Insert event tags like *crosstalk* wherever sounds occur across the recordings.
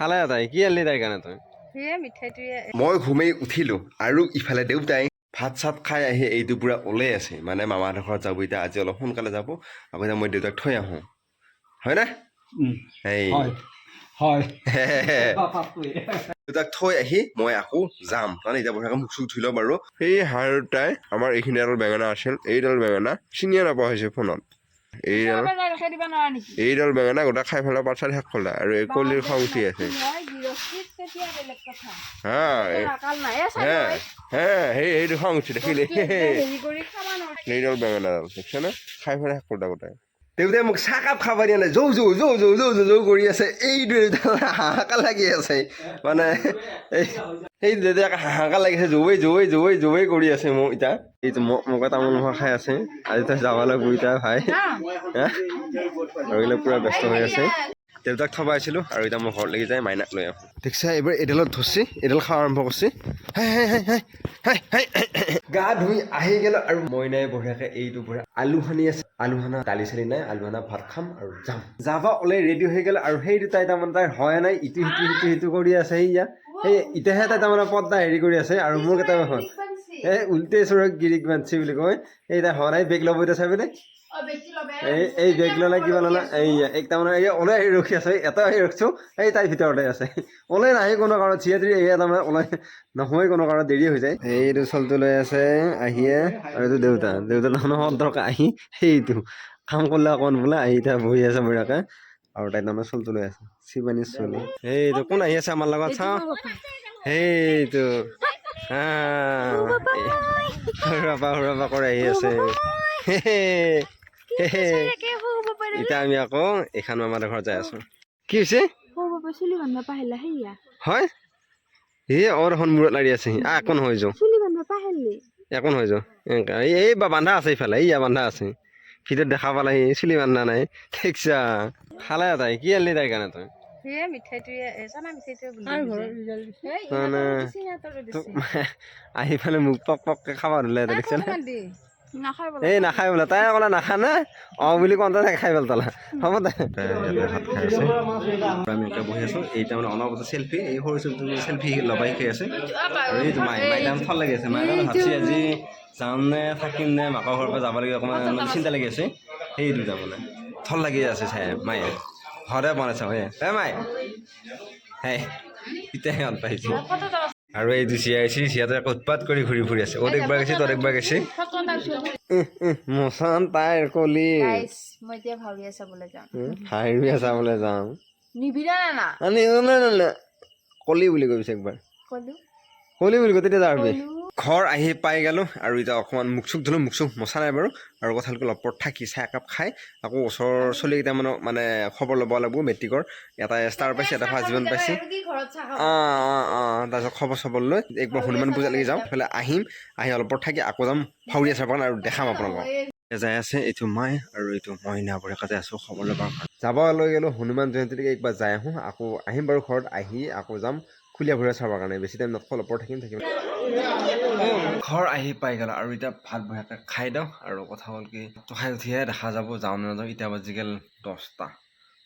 খালে তাই কি আনিলি তাইৰ কাৰণে তই? মই ঘুমেই উঠিলোঁ আৰু ইফালে দেউতাই ভাত চাত খাই আহি এইটো পূৰা ওলাই আছে। মানে মামাহঁতৰ ঘৰত যাব এতিয়া আজি অলপ সোনকালে যাব। আকৌ এতিয়া মই দেউতাক থৈ আহোঁ। হয়নে? এই হয় হয়। *laughs* দেউতাক থৈ আহি মই আকৌ যাম। কাৰণ এতিয়া বঢ়িয়াকৈ মুখ চুখ ধুই ল'ম বাৰু। সেই হাড় দুটাই আমাৰ এইখিনি এডাল বেঙেনা আছিল এইডাল বেঙেনা চিনিয়ে নাপোৱা হৈছে ফোনত। এইডাল এইডাল বেঙেনা গোটা খাই পেলাই পাত চাত শেষ কলা আৰু এই কলিৰ খং উঠি আছে। হা হে সেই সেইটো খং উঠি দেখিলে এইডাল বেঙেনাডাল দেখিছেনে? খাই পেলাই শেষ কৰা গোটাই। দেউতাই মোক চাহকাপ খাব দিয়া নাই জৌ জৌ জৌ জৌ জৌ জৌ জৌ কৰি আছে এইটো হাহাকাৰ লাগি আছে। মানে এই সেই দেউতাক হাহাকাৰ লাগিছে জৌৱে জৌৱে জৌৱে জৌৱে কৰি আছে মোক এতিয়া এইটো মোক মোক তামোল মোহা খাই আছে আজি তই যাব লাগিব এতিয়া ভাই। এইবিলাক পূৰা ব্যস্ত হৈ আছে। দেউতাক থব আহিছিলোঁ আৰু এতিয়া মই ঘৰত লাগি যায় মাইনাক লৈ আহোঁ। দেখিছা, এইবাৰ এইডালত ধৰছি এইডাল খাব আৰম্ভ কৰিছে। গা ধুই আহি গেল আৰু মইনাই বঢ়িয়াকে এইটো বঢ়িয়া আলু সানি আছে। আলু সানা দালি চালি নাই, আলু সানা ভাত খাম আৰু যাম। যাবা ওলাই ৰেডি হৈ গ'ল আৰু সেই দুটাই তাৰমানে তাই হয় নাই, ইটো সিটো সিটো সিটো কৰি আছে সেইয়া সেই এতিয়াহে তাই তাৰমানে পদ্দা হেৰি কৰি আছে আৰু মোৰ হয় এই উল্টে চোৰক গিৰিক বান্ধছি বুলি কয়। এই তাই হোৱা নাই, বেগ ল'ব এতিয়া চাবি নে এই এই বেগ ল'লে কিবা ল'লে এই এক তাৰমানে এই ওলাই আহি ৰখি আছে। এটা আহি ৰখিছোঁ। এই তাই ভিতৰতে আছে। ওলাই নাহে কোনো কাৰণত চিয়া তিৰি এয়া তাৰমানে ওলাই নহয় কোনো কাৰণত দেৰি হৈ যায়। এইটো চলটো লৈ আছে আহিয়ে। আৰু এইটো দেউতা। দেউতা তাৰমানে সন্তৰকে আহি সেইটো কাম কৰিলে অকণ বোলে আহি এতিয়া বহি আছে বঢ়িয়াকে আৰু তাই তাৰমানে চলটো লৈ আছে। শিৱানী চলি এইটো কোন আহি আছে আমাৰ লগত? চাওঁ। সেইটো হা। সুৰাপা সুৰাপা কৰি আহি আছে। হে হে। এতিয়া আমি আকৌ এইখন মামাৰ ঘৰত যাই আছো। কি হৈছে? হয়? এই অৰ এখন মূৰত লাৰি আছে আ একো নহয় যাওঁ চুলি বান্ধবা পাহিলি একো নহয় যাওঁ এনেকা এই এই বান্ধা আছে ইফালে এইয়া বান্ধা আছে। ভিতৰত দেখা পালে সি চুলি বান্ধা নাই। ঠিকছা খালে তাই কি আনিলি তাইৰ কাৰণে তই? আহি পেলাই মোক পক পককে খাব ধৰিলে দেখিছে এই নাখাই বোলে তাই ক'লে নাখা না? অঁ বুলি কওঁতে তাই খাই পেলালা হ'ব দে। ভাত খাই আছে। আমি এতিয়া বহি আছোঁ। এই তাৰমানে অনবৰতে চেল্ফি এই সৰু চেল্ফি ল'বাই শিকাই আছে। আৰু এইটো মাই মাইদাম থল লাগি আছে। মাইদাম ভাবছি আজি যাম নে থাকিম নে মাকৰ ঘৰৰ পৰা যাব লাগে অকণমান মানে চিন্তা লাগি আছে। সেইটো তাৰমানে থল লাগি আছে চাই মায়ে। ঘৰতে বনাইছে। হয় এ মাই। হে এতিয়াহে ভালো পাইছোঁ। আৰু এইটো চিয়াইছি চিয়াতে আকৌ উৎপাত কৰি ঘূৰি ফুৰি আছে। অত একবাৰ গৈছে তত একবাৰ গৈছে মচান তাইৰ কলি। মই এতিয়া ভাৱৰীয়া চাবলৈ যাওঁ কলি বুলি কৈছে একবাৰ। কলো। কলি বুলি কৈ তেতিয়া যাবি ঘৰ আহি পাই গ'লোঁ আৰু এতিয়া অকণমান মুখ চুখ ধুলোঁ মুখ চুখ মচা নাই বাৰু। আৰু কথালকৈ লপত থাকি চাহ একাপ খাই আকৌ ওচৰৰ চলিকেইটামানক মানে খবৰ ল'ব লাগিব মেট্ৰিকৰ। এটা ষ্টাৰ পাইছে এটা ফাৰ্ষ্ট ডিভিজন পাইছে। চাহ অঁ অঁ অঁ তাৰপিছত খবৰ চবৰ লৈ একবাৰ হনুমান পূজালৈকে যাওঁ এইফালে আহিম আহি অলপ থাকি আকৌ যাম ফাউৰীয়া চাব কাৰণে আৰু দেখাম আপোনালোকক। যাই আছে এইটো মই আৰু এইটো মইনা বৰেকাতে আছোঁ খবৰ কাৰণে। যাব লৈ গ'লোঁ হনুমান জয়ন্তীলৈকে একবাৰ যাই আহোঁ আকৌ আহিম বাৰু ঘৰত আহি আকৌ যাম খুলীয়া ভূৰীয়া চাবৰ কাৰণে। বেছি টাইম নথওঁ অলপ থাকিম থাকিম। ঘৰ আহি পাই গ'ল আৰু এতিয়া ভাত বঢ়িয়াকৈ খাই দিওঁ আৰু কথা হ'ল কি খাই উঠিহে দেখা যাব যাওঁ নাযাওঁ এতিয়া বাজি গ'ল দহটা।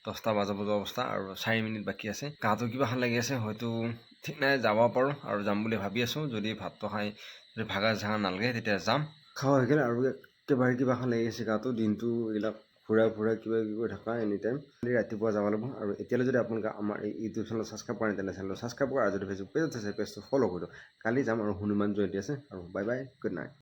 দহটা বাজাব যোৱা অৱস্থা আৰু চাৰি মিনিট বাকী আছে। গাটো কিবা এখন লাগি আছে হয়তো ঠিক নাই যাব পাৰোঁ আৰু যাম বুলি ভাবি আছোঁ। যদি ভাতটো খাই যদি ভাগা ঝাগা নালাগে তেতিয়া যাম। খোৱা হৈ গ'ল আৰু একেবাৰে কিবা এখন লাগি আছে গাটো দিনটো এইবিলাক ফুৰা ফুৰা কিবা কিবি কৰি থকা এনি টাইম ৰাতিপুৱা যাব লাগিব আৰু এতিয়ালৈ যদি আপোনালোকে আমাৰ এই ইউটিউব চেনেল ছাবস্ক্ৰাইব কৰা নাই তেনে চেনেলটো ছাবস্ক্ৰাইব কৰা আৰু যদি ফেচবুক পেজত আছে পেজটো ফ'ল' কৰি দিয়ক। কালি যাম আৰু হনুমান জয়ন্তী আছে আৰু বাই বাই গুড নাইট